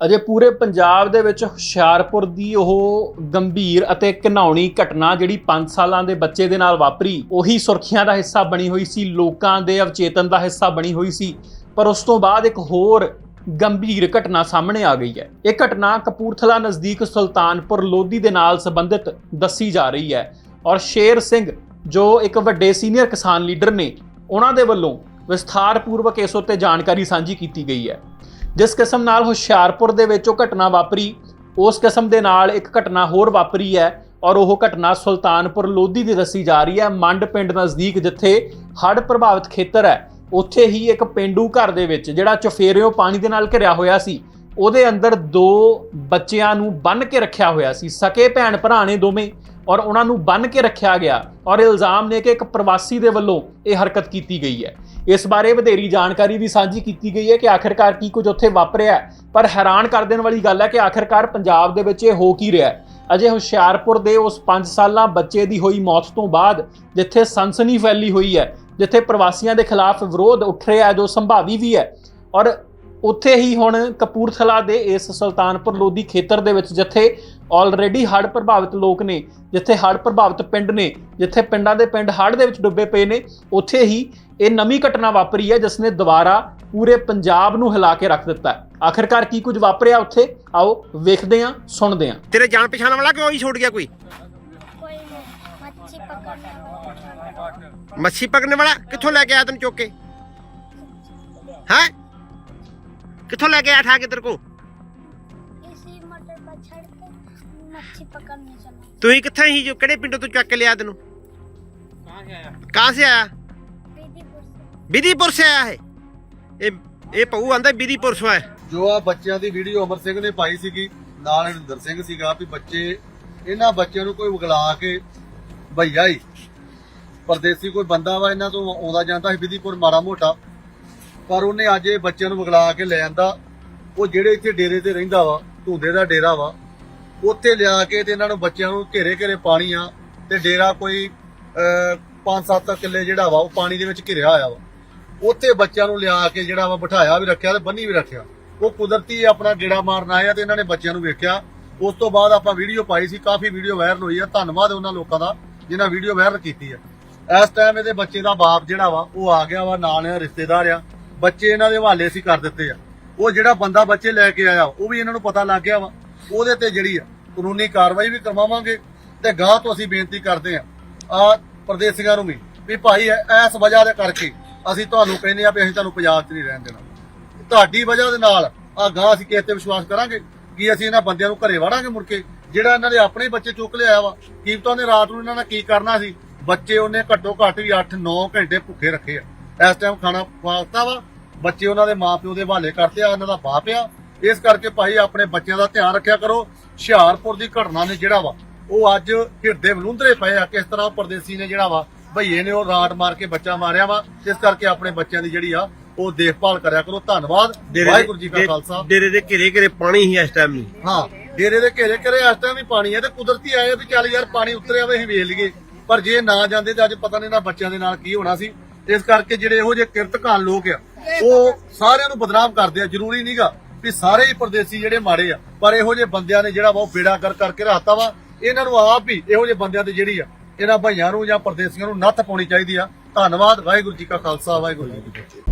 ਅਜੇ ਪੂਰੇ ਪੰਜਾਬ ਦੇ ਵਿੱਚ ਹੁਸ਼ਿਆਰਪੁਰ ਦੀ ਉਹ ਗੰਭੀਰ ਅਤੇ ਘਿਨਾਉਣੀ ਘਟਨਾ ਜਿਹੜੀ 5 ਸਾਲਾਂ ਦੇ ਬੱਚੇ ਦੇ ਨਾਲ ਵਾਪਰੀ, ਉਹੀ ਸੁਰਖੀਆਂ ਦਾ ਹਿੱਸਾ ਬਣੀ ਹੋਈ ਸੀ, ਲੋਕਾਂ ਦੇ ਅਵਚੇਤਨ ਦਾ ਹਿੱਸਾ ਬਣੀ ਹੋਈ ਸੀ, ਪਰ ਉਸ ਤੋਂ ਬਾਅਦ ਇੱਕ ਹੋਰ ਗੰਭੀਰ ਘਟਨਾ ਸਾਹਮਣੇ ਆ ਗਈ ਹੈ। ਇਹ ਘਟਨਾ ਕਪੂਰਥਲਾ ਨਜ਼ਦੀਕ ਸੁਲਤਾਨਪੁਰ ਲੋਧੀ ਦੇ ਨਾਲ ਸੰਬੰਧਿਤ ਦੱਸੀ ਜਾ ਰਹੀ ਹੈ ਔਰ ਸ਼ੇਰ ਸਿੰਘ, ਜੋ ਇੱਕ ਵੱਡੇ ਸੀਨੀਅਰ ਕਿਸਾਨ ਲੀਡਰ ਨੇ, ਉਹਨਾਂ ਦੇ ਵੱਲੋਂ ਵਿਸਥਾਰਪੂਰਵਕ ਇਸ ਉੱਤੇ ਜਾਣਕਾਰੀ ਸਾਂਝੀ ਕੀਤੀ ਗਈ ਹੈ। ਜਿਸ ਕਿਸਮ ਨਾਲ ਹੁਸ਼ਿਆਰਪੁਰ ਦੇ ਵਿੱਚ ਉਹ ਘਟਨਾ ਵਾਪਰੀ, ਉਸ ਕਿਸਮ ਦੇ ਨਾਲ ਇੱਕ ਘਟਨਾ ਹੋਰ ਵਾਪਰੀ ਹੈ ਔਰ ਉਹ ਘਟਨਾ ਸੁਲਤਾਨਪੁਰ ਲੋਧੀ ਦੀ ਦੱਸੀ ਜਾ ਰਹੀ ਹੈ, ਮੰਡ ਪਿੰਡ ਨਜ਼ਦੀਕ ਜਿੱਥੇ ਹੜ੍ਹ ਪ੍ਰਭਾਵਿਤ ਖੇਤਰ ਹੈ, ਉੱਥੇ ਹੀ ਇੱਕ ਪਿੰਡੂ ਘਰ ਦੇ ਵਿੱਚ ਜਿਹੜਾ ਚਫੇਰਿਓ ਪਾਣੀ ਦੇ ਨਾਲ ਘਿਰਿਆ ਹੋਇਆ ਸੀ, ਉਹਦੇ ਅੰਦਰ ਦੋ ਬੱਚਿਆਂ ਨੂੰ ਬੰਨ ਕੇ ਰੱਖਿਆ ਹੋਇਆ ਸੀ, ਸਕੇ ਭੈਣ ਭਰਾ ਨੇ ਦੋਵੇਂ ਔਰ ਉਹਨਾਂ ਨੂੰ ਬੰਨ ਕੇ ਰੱਖਿਆ ਗਿਆ ਔਰ ਇਲਜ਼ਾਮ ਨੇ ਕਿ ਇੱਕ ਪ੍ਰਵਾਸੀ ਦੇ ਵੱਲੋਂ ਇਹ ਹਰਕਤ ਕੀਤੀ ਗਈ ਹੈ। ਇਸ ਬਾਰੇ ਵਧੇਰੀ ਜਾਣਕਾਰੀ ਵੀ ਸਾਂਝੀ ਕੀਤੀ ਗਈ ਹੈ ਕਿ ਆਖਿਰਕਾਰ ਕੀ ਕੁਝ ਉੱਥੇ ਵਾਪਰਿਆ ਪਰ ਹੈਰਾਨ ਕਰ ਦੇਣ ਵਾਲੀ ਗੱਲ ਹੈ ਕਿ ਆਖਿਰਕਾਰ ਪੰਜਾਬ ਦੇ ਵਿੱਚ ਇਹ ਹੋ ਕੀ ਰਿਹਾ ਹੈ। ਅਜੇ ਹੁਸ਼ਿਆਰਪੁਰ ਦੇ ਉਸ 5 ਸਾਲਾਂ ਬੱਚੇ ਦੀ ਹੋਈ ਮੌਤ ਤੋਂ ਬਾਅਦ ਜਿੱਥੇ ਸਨਸਨੀ ਫੈਲੀ ਹੋਈ ਹੈ, ਜਿੱਥੇ ਪ੍ਰਵਾਸੀਆਂ ਦੇ ਖਿਲਾਫ ਵਿਰੋਧ ਉੱਠ ਰਿਹਾ ਹੈ, ਜੋ ਸੰਭਾਵੀ ਵੀ ਹੈ। ਔਰ ਉੱਥੇ ਹੀ ਹੁਣ ਕਪੂਰਥਲਾ ਦੇ ਇਸ ਸੁਲਤਾਨਪੁਰ ਲੋਧੀ ਖੇਤਰ ਦੇ ਵਿੱਚ ਜਿੱਥੇ ਆਲਰੇਡੀ ਹੜ੍ਹ ਪ੍ਰਭਾਵਿਤ ਲੋਕ ਨੇ, ਜਿੱਥੇ ਹੜ੍ਹ ਪ੍ਰਭਾਵਿਤ ਪਿੰਡ ਨੇ, ਜਿੱਥੇ ਪਿੰਡਾਂ ਦੇ ਪਿੰਡ ਹੜ੍ਹ ਦੇ ਵਿੱਚ ਡੁੱਬੇ ਪਏ ਨੇ, ਉੱਥੇ ਹੀ ਇਹ ਨਵੀਂ ਘਟਨਾ ਵਾਪਰੀ ਹੈ ਜਿਸ ਨੇ ਦੁਬਾਰਾ ਪੂਰੇ ਪੰਜਾਬ ਨੂੰ ਹਿਲਾ ਕੇ ਰੱਖ ਦਿੱਤਾ ਹੈ। ਆਖਿਰਕਾਰ ਕੀ ਕੁਝ ਵਾਪਰਿਆ ਉੱਥੇ ਆਓ ਵੇਖਦੇ ਹਾਂ ਸੁਣਦੇ ਹਾਂ ਤੇਰੇ ਜਾਣ ਪਛਾਣ ਵਾਲਾ ਕੋਈ ਛੁੱਟ ਗਿਆ ਕੋਈ कोई मच्छी पकड़ने वाला ਮੱਛੀ ਪਕੜਨੇ ਵਾਲਾ ਕਿੱਥੋਂ ਲੈ ਕੇ ਆਇਆ ਤੈਨੂੰ ਚੁੱਕ ਕੇ ਹੈ ਕਿੱਥੋਂ ਲੈ ਕੇ ਆਇਆ ਠਾ ਕੇ ਤੇਰੇ ਕੋ इसी मटर पर चढ़ के मच्छी पकड़ने चला ਤੁਸੀਂ ਕਿੱਥੇ ਸੀ ਜੋ ਕਿਹੜੇ ਪਿੰਡੋਂ ਤੋਂ ਚੱਕ ਕੇ ਲਿਆ ਤੈਨੂੰ ਕਹਾਂ ਸੇ ਆਇਆ ਵਿਧੀਪੁਰ ਸੇ ਆਇਆ ਹੈ ਇਹ। ਇਹ ਪਉ ਆਂਦਾ ਵਿਧੀਪੁਰ ਸੋਂ ਹੈ ਜੋ ਆ ਬੱਚਿਆਂ ਦੀ ਵੀਡੀਓ ਅਮਰ ਸਿੰਘ ਨੇ ਪਾਈ ਸੀਗੀ, ਨਾਲ ਹਰਿੰਦਰ ਸਿੰਘ ਸੀਗਾ ਵੀ ਬੱਚੇ, ਇਹਨਾਂ ਬੱਚਿਆਂ ਨੂੰ ਕੋਈ ਵਗਲਾ ਕੇ ਭਈਆ ਹੀ ਪਰਦੇਸੀ ਕੋਈ ਬੰਦਾ ਵਾ ਇਹਨਾਂ ਤੋਂ ਆਉਂਦਾ ਜਾਂਦਾ ਸੀ ਵਿਧੀਪੁਰ ਮਾੜਾ ਮੋਟਾ। ਪਰ ਉਹਨੇ ਅੱਜ ਇਹ ਬੱਚਿਆਂ ਨੂੰ ਵਗਲਾ ਕੇ ਲੈ ਆਂਦਾ। ਉਹ ਜਿਹੜੇ ਇੱਥੇ ਡੇਰੇ ਤੇ ਰਹਿੰਦਾ ਵਾ, ਧੁੰਦੇ ਦਾ ਡੇਰਾ ਵਾ, ਉੱਥੇ ਲਿਆ ਕੇ ਤੇ ਇਹਨਾਂ ਨੂੰ ਬੱਚਿਆਂ ਨੂੰ ਘੇਰੇ ਘੇਰੇ ਪਾਣੀ ਆ ਤੇ ਡੇਰਾ ਕੋਈ 5-7 ਕਿੱਲੇ ਜਿਹੜਾ ਵਾ, ਉਹ ਪਾਣੀ ਦੇ ਵਿੱਚ ਘਿਰਿਆ ਹੋਇਆ ਵਾ। ਉੱਥੇ ਬੱਚਿਆਂ ਨੂੰ ਲਿਆ ਕੇ ਜਿਹੜਾ ਵਾ ਬਿਠਾਇਆ ਵੀ ਰੱਖਿਆ ਤੇ ਬੰਨੀ ਵੀ ਰੱਖਿਆ। ਉਹ ਕੁਦਰਤੀ ਆਪਣਾ ਗੇੜਾ ਮਾਰਨ ਆਇਆ ਤੇ ਇਹਨਾਂ ਨੇ ਬੱਚਿਆਂ ਨੂੰ ਵੇਖਿਆ। ਉਸ ਤੋਂ ਬਾਅਦ ਆਪਾਂ ਵੀਡੀਓ ਪਾਈ ਸੀ, ਕਾਫੀ ਵੀਡੀਓ ਵਾਇਰਲ ਹੋਈ ਆ। ਧੰਨਵਾਦ ਉਹਨਾਂ ਲੋਕਾਂ ਦਾ ਜਿਨ੍ਹਾਂ ਵੀਡੀਓ ਵਾਇਰਲ ਕੀਤੀ ਆ। ਇਸ ਟਾਈਮ ਇਹਦੇ ਬੱਚੇ ਦਾ ਬਾਪ ਜਿਹੜਾ ਵਾ, ਉਹ ਆ ਗਿਆ ਵਾ, ਨਾਲ ਇਹ ਰਿਸ਼ਤੇਦਾਰ ਆ। ਬੱਚੇ ਇਹਨਾਂ ਦੇ ਹਵਾਲੇ ਸੀ ਕਰ ਦਿੱਤੇ ਆ। ਉਹ ਜਿਹੜਾ ਬੰਦਾ ਬੱਚੇ ਲੈ ਕੇ ਆਇਆ, ਉਹ ਵੀ ਇਹਨਾਂ ਨੂੰ ਪਤਾ ਲੱਗ ਗਿਆ ਵਾ। ਉਹਦੇ ਤੇ ਜਿਹੜੀ ਆ, ਕਾਨੂੰਨੀ ਕਾਰਵਾਈ ਵੀ ਕਰਵਾਵਾਂਗੇ ਤੇ ਗਾਹ ਤੋਂ ਅਸੀਂ ਬੇਨਤੀ ਕਰਦੇ ਆ ਆ ਪ੍ਰਦੇਸੀਆਂ ਨੂੰ ਵੀ ਵੀ ਭਾਈ, ਇਸ ਵਜ੍ਹਾ ਦੇ ਕਰਕੇ ਅਸੀਂ ਤੁਹਾਨੂੰ ਕਹਿੰਦੇ ਆ ਵੀ ਅਸੀਂ ਤੁਹਾਨੂੰ ਪੰਜਾਬ 'ਚ ਨਹੀਂ ਰਹਿਣ ਦੇਣਾ। ਤੁਹਾਡੀ ਵਜ੍ਹਾ ਦੇ ਨਾਲ ਆ ਗਾਂ ਅਸੀਂ ਕਿਸੇ ਤੇ ਵਿਸ਼ਵਾਸ ਕਰਾਂਗੇ ਕਿ ਅਸੀਂ ਇਹਨਾਂ ਬੰਦਿਆਂ ਨੂੰ ਘਰੇ ਵੜਾਂਗੇ ਮੁੜ ਕੇ, ਜਿਹੜਾ ਇਹਨਾਂ ਦੇ ਆਪਣੇ ਬੱਚੇ ਚੁੱਕ ਲਿਆ ਵਾ। ਕੀਮਤਾਂ ਉਹਨੇ ਰਾਤ ਨੂੰ ਇਹਨਾਂ ਨਾਲ ਕੀ ਕਰਨਾ ਸੀ? ਬੱਚੇ ਉਹਨੇ ਘੱਟੋ ਘੱਟ ਵੀ 8-9 ਘੰਟੇ ਭੁੱਖੇ ਰੱਖੇ ਆ। ਇਸ ਟਾਈਮ ਖਾਣਾ ਖਵਾਤਾ ਵਾ। ਬੱਚੇ ਉਹਨਾਂ ਦੇ ਮਾਪਿਓ ਦੇ ਹਵਾਲੇ ਕਰਤੇ ਆ, ਇਹਨਾਂ ਦਾ ਬਾਪ ਆ। ਇਸ ਕਰਕੇ ਭਾਈ ਆਪਣੇ ਬੱਚਿਆਂ ਦਾ ਧਿਆਨ ਰੱਖਿਆ ਕਰੋ। ਹੁਸ਼ਿਆਰਪੁਰ ਦੀ ਘਟਨਾ ਨੇ ਜਿਹੜਾ ਵਾ, ਉਹ ਅੱਜ ਹਿਰਦੇ ਵਲੂੰਦਰੇ ਪਏ ਆ। ਕਿਸ ਤਰ੍ਹਾਂ ਪਰਦੇਸੀ ਨੇ ਜਿਹੜਾ ਵਾ ਭਈਏ ਨੇ ਉਹ ਰਾਟ ਮਾਰ ਕੇ ਬੱਚਾ ਮਾਰਿਆ ਵਾ ਇਸ ਕਰਕੇ ਆਪਣੇ ਬੱਚਿਆਂ ਦੀ ਜਿਹੜੀ ਆ ਉਹ ਦੇਖਭਾਲ ਕਰਿਆ ਕਰੋ। ਧੰਨਵਾਦ। ਵਾਹਿਗੁਰੂ ਜੀ ਕਾ ਖਾਲਸਾ। ਡੇਰੇ ਦੇ ਘੇਰੇ ਘੇਰੇ ਪਾਣੀ ਹੀ ਇਸ ਟਾਈਮ ਨਹੀਂ। ਹਾਂ ਡੇਰੇ ਦੇ ਘੇਰੇ ਘਰੇ ਇਸ ਟਾਈਮ ਵੀ ਪਾਣੀ ਹੈ ਤੇ ਕੁਦਰਤੀ ਆਏ ਵੀ ਚੱਲ ਯਾਰ ਪਾਣੀ ਉਤਰਿਆ ਵੇ ਅਸੀਂ ਵੇਖ ਲਈਏ। ਪਰ ਜੇ ਨਾ ਜਾਂਦੇ ਤੇ ਅੱਜ ਪਤਾ ਨਹੀਂ ਨਾ ਬੱਚਿਆਂ ਦੇ ਨਾਲ ਕੀ ਹੋਣਾ ਸੀ। ਇਸ ਕਰਕੇ ਜਿਹੜੇ ਇਹੋ ਜਿਹੇ ਕਿਰਤਕਾਨ ਲੋਕ ਆ ਉਹ ਸਾਰਿਆਂ ਨੂੰ ਬਦਨਾਮ ਕਰਦੇ ਆ। ਜ਼ਰੂਰੀ ਨਹੀਂਗਾ ਵੀ ਸਾਰੇ ਹੀ ਪਰਦੇਸੀ ਜਿਹੜੇ ਮਾੜੇ ਆ ਪਰ ਇਹੋ ਜਿਹੇ ਬੰਦਿਆਂ ਨੇ ਜਿਹੜਾ ਵਾ ਉਹ ਬੇੜਾ ਕਰ ਕਰਕੇ ਰਾਤਾ ਵਾ। ਇਹਨਾਂ ਨੂੰ ਆਪ ਹੀ ਇਹੋ ਜਿਹੇ ਬੰਦਿਆਂ ਤੇ ਜਿਹੜੀ ਆ ਇਹਨਾਂ ਭਾਈਆਂ ਨੂੰ ਜਾਂ ਪਰਦੇਸੀਆਂ ਨੂੰ ਨੱਥ ਪਾਉਣੀ ਚਾਹੀਦੀ ਆ। ਧੰਨਵਾਦ, ਵਾਹਿਗੁਰੂ ਜੀ ਕਾ ਖਾਲਸਾ, ਵਾਹਿਗੁਰੂ ਜੀ ਕੀ ਫਤਿਹ।